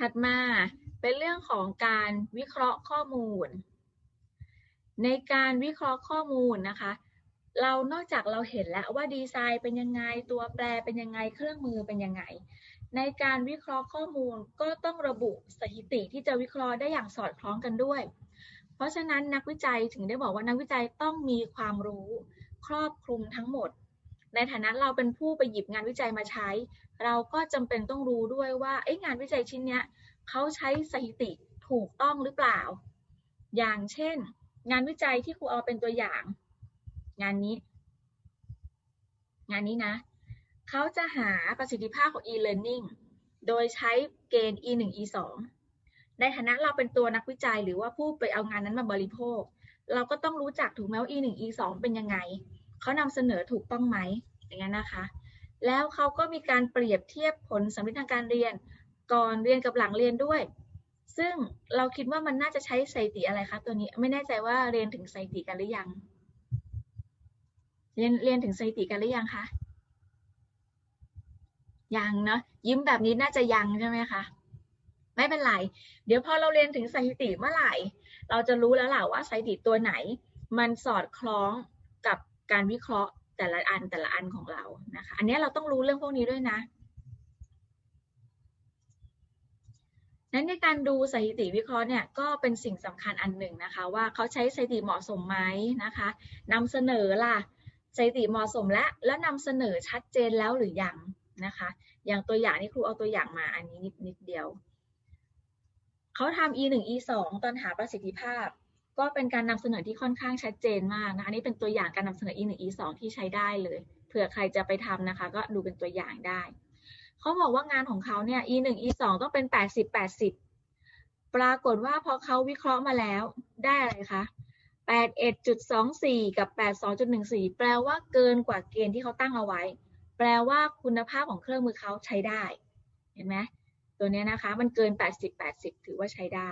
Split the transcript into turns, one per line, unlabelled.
ถัดมาเป็นเรื่องของการวิเคราะห์ข้อมูล ในการวิเคราะห์ข้อมูลนะคะ เรานอกจากเราเห็นแล้วว่าดีไซน์เป็นยังไง ตัวแปรเป็นยังไง เครื่องมือเป็นยังไง ในการวิเคราะห์ข้อมูลก็ต้องระบุสถิติที่จะวิเคราะห์ได้อย่างสอดคล้องกันด้วย เพราะฉะนั้นนักวิจัยถึงได้บอกว่านักวิจัยต้องมีความรู้ครอบคลุมทั้งหมด ในฐานะเราเป็นผู้ไปหยิบงานวิจัยมาใช้ เราก็จำเป็นต้องรู้ด้วยว่าเอ๊ะงานวิจัยชิ้นเนี้ยเขาใช้สถิติถูกต้องหรือเปล่า อย่างเช่น งานวิจัยที่ครูเอาเป็นตัวอย่าง งานนี้ งานนี้นะ เขาจะหาประสิทธิภาพของ e-learning โดยใช้เกณฑ์ e1 e2 ในฐานะเราเป็นตัวนักวิจัยหรือว่าผู้ไปเอางานนั้นมาบริโภค เราก็ต้องรู้จักถูกไหมว่า e1 e2 เป็นยังไง เขานำเสนอถูกต้องไหมอย่างนั้นนะคะ แล้วเขาก็มีการเปรียบเทียบผลสำเร็จทางการเรียนก่อนเรียนกับหลังเรียนด้วย ซึ่งเราคิดว่ามันน่าจะใช้สถิติอะไรคะตัวนี้ไม่แน่ใจว่าเรียนถึงสถิติกันหรือยัง เรียนเรียนถึงสถิติกันหรือยังคะยังเนาะยิ้มแบบนี้น่าจะยังใช่ไหมคะไม่เป็นไร เดี๋ยวพอเราเรียนถึงสถิติเมื่อไหร่ เราจะรู้แล้วแหละว่าสถิติตัวไหน มันสอดคล้องกับ การวิเคราะห์แต่ละอันแต่ละอันของเรานะคะ อันนี้เราต้องรู้เรื่องพวกนี้ด้วยนะนั้นในการดูสถิติวิเคราะห์เนี่ยก็เป็นสิ่งสำคัญอันหนึ่งนะคะ ว่าเขาใช้สถิติเหมาะสมไหมนะคะนำเสนอล่ะสถิติเหมาะสมและแล้วนำเสนอชัดเจนแล้วหรือยังนะคะ อย่างตัวอย่างนี่ครูเอาตัวอย่างมาอันนี้นิดนิดเดียวเขาทำ e 1 e 2ตอนหาประสิทธิภาพ ก็เป็นการนำเสนอที่ค่อนข้างชัดเจนมากนะคะนี่เป็นตัวอย่างการนำเสนอ e 1 e 2 ที่ใช้ได้เลยเผื่อใครจะไปทำนะคะ ก็ดูเป็นตัวอย่างได้เขาบอกว่างานของเขาเนี่ย e 1 e 2 ต้องเป็น 80 80 ปรากฏว่าพอเขาวิเคราะห์มาแล้วได้อะไรคะ81.24 กับ 82.14 แปลว่าเกินกว่าเกณฑ์ที่เขาตั้งเอาไว้ แปลว่าคุณภาพของเครื่องมือเขาใช้ได้ เห็นไหมตัวนี้นะคะ มันเกิน 80 80 ถือว่าใช้ได้